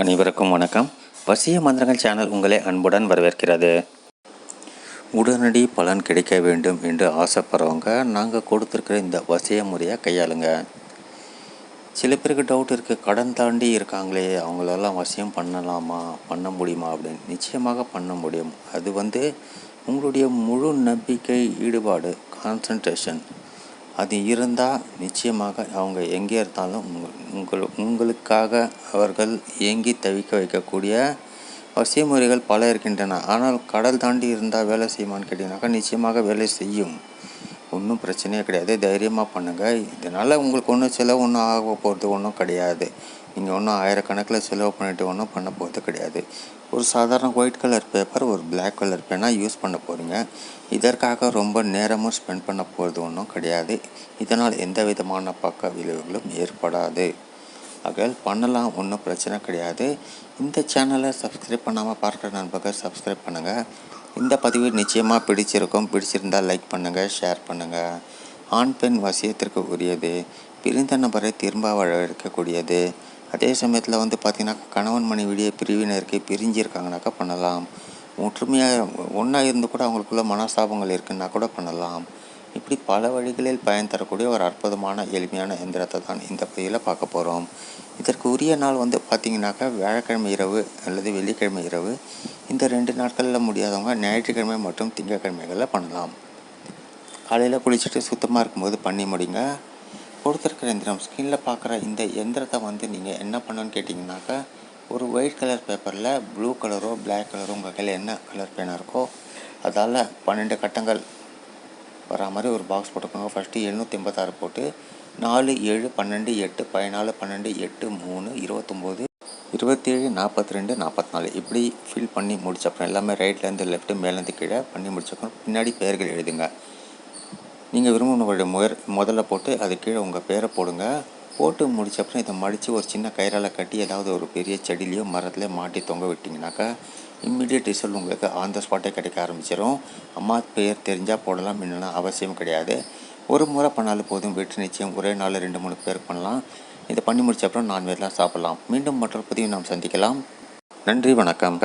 அனைவருக்கும் வணக்கம். வசிய மந்திரங்கள் சேனல் உங்களை அன்புடன் வரவேற்கிறது. உடனடி பலன் கிடைக்க வேண்டும் என்று ஆசைப்படுறவங்க நாங்கள் கொடுத்துருக்கிற இந்த வசிய முறையை கையாளுங்க. சில பேருக்கு டவுட் இருக்குது கடன் தாண்டி இருக்காங்களே அவங்களெல்லாம் வசியம் பண்ணலாமா பண்ண முடியுமா அப்படின்னு. நிச்சயமாக பண்ண முடியும். அது வந்து உங்களுடைய முழு நம்பிக்கை ஈடுபாடு கான்சன்ட்ரேஷன் அது இருந்தால் நிச்சயமாக அவங்க எங்கே இருந்தாலும் உங்கள் உங்களுக்காக அவர்கள் ஏங்கி தவிக்க வைக்கக்கூடிய வசியமுறைகள் பல இருக்கின்றன. ஆனால் கடல் தாண்டி இருந்தால் வேலை செய்யுமான்னு கேட்டிங்கனாக்கா நிச்சயமாக வேலை செய்யும். ஒன்றும் பிரச்சனையே கிடையாது. தைரியமாக பண்ணுங்கள் இதனால் உங்களுக்கு ஒன்றும் செலவு ஒன்றும் ஆக போகிறது ஒன்றும் கிடையாது. நீங்கள் ஒன்றும் ஆயிரக்கணக்கில் செலவு பண்ணிட்டு ஒன்றும் பண்ண போகிறது கிடையாது. ஒரு சாதாரண ஒயிட் கலர் பேப்பர் ஒரு பிளாக் கலர் பேனாக யூஸ் பண்ண போகிறீங்க இதற்காக ரொம்ப நேரமும் ஸ்பெண்ட் பண்ண போகிறது ஒன்றும் கிடையாது. இதனால் எந்த விதமான பக்க விளைவுகளும் ஏற்படாது. ஆகையால் பண்ணலாம் ஒன்றும் பிரச்சனை கிடையாது. இந்த சேனலை சப்ஸ்கிரைப் பண்ணாமல் பார்க்குற நண்பர்கள் சப்ஸ்கிரைப் பண்ணுங்கள் இந்த பதிவு நிச்சயமாக பிடிச்சிருக்கும். பிடிச்சிருந்தால் லைக் பண்ணுங்கள் ஷேர் பண்ணுங்கள் ஆண் பெண் வசியத்திற்கு உரியது. பிரிந்த நபரை திரும்ப வரவேற்கக்கூடியது. அதே சமயத்தில் வந்து பார்த்திங்கன்னா கணவன் மனைவிடைய பிரிவினருக்கு பிரிஞ்சிருக்காங்கனாக்கா பண்ணலாம். ஒற்றுமையாக ஒன்றா இருந்து கூட அவங்களுக்குள்ள மனஸ்தாபங்கள் இருக்குன்னா கூட பண்ணலாம். இப்படி பல வழிகளில் பயன் தரக்கூடிய ஒரு அற்புதமான எளிமையான எந்திரத்தை தான் இந்த பதிவில் பார்க்க போகிறோம் இதற்கு உரிய நாள் வந்து பார்த்திங்கனாக்கா வியாழக்கிழமை இரவு அல்லது வெள்ளிக்கிழமை இரவு. இந்த ரெண்டு நாட்களில் முடியாதவங்க ஞாயிற்றுக்கிழமை மற்றும் திங்கட்கிழமைகளில் பண்ணலாம். காலையில் குளிச்சுட்டு சுத்தமாக இருக்கும்போது பண்ணி முடிங்க. கொடுத்துருக்கிற எந்திரம் ஸ்கின்னில் பார்க்குற இந்த எந்திரத்தை வந்து நீங்கள் என்ன பண்ணணும்னு கேட்டிங்கனாக்கா ஒரு ஒயிட் கலர் பேப்பரில் ப்ளூ கலரோ பிளாக் கலரோ உங்கள் கையில் என்ன கலர் பேனாக இருக்கோ அதால் பன்னெண்டு கட்டங்கள் வரா மாதிரி ஒரு பாக்ஸ் போட்டுக்கோங்க ஃபஸ்ட்டு எழுநூற்றி எண்பத்தாறு போட்டு நாலு ஏழு பன்னெண்டு எட்டு பதினாலு பன்னெண்டு எட்டு மூணு இருபத்தொம்போது இருபத்தேழு நாற்பத்தி ரெண்டு நாற்பத்தி நாலு இப்படி ஃபில் பண்ணி முடிச்சப்புறம் எல்லாமே ரைட்லேருந்து லெஃப்ட்டு மேலேருந்து கீழே பண்ணி முடிச்சப்பறம் பின்னாடி பெயர்கள் எழுதுங்க. நீங்கள் விரும்பினவருடைய முயற் முதல்ல போட்டு அது கீழே உங்கள் பேரை போடுங்க. போட்டு முடிச்சப்புறம் இதை மடித்து ஒரு சின்ன கயிறால் கட்டி ஏதாவது ஒரு பெரிய செடிலையோ மரத்துலையோ மாட்டி தொங்க விட்டிங்கனாக்கா இம்மிடியட் ரிசல்ட் உங்களுக்கு ஆன் த ஸ்பாட்டே கிடைக்க ஆரம்பிச்சிடும் அம்மா பெயர் தெரிஞ்சால் போடலாம் இல்லைன்னா அவசியம் கிடையாது. ஒரு முறை பண்ணாலும் போதும் வெற்றி நிச்சயம். ஒரே நாள் ரெண்டு மூணு பேர் பண்ணலாம். இதை பண்ணி முடிச்ச அப்புறம் நான்வெஜ்லாம் சாப்பிட்லாம். மீண்டும் மற்றொரு பதிவு நாம் சந்திக்கலாம். நன்றி வணக்கம்.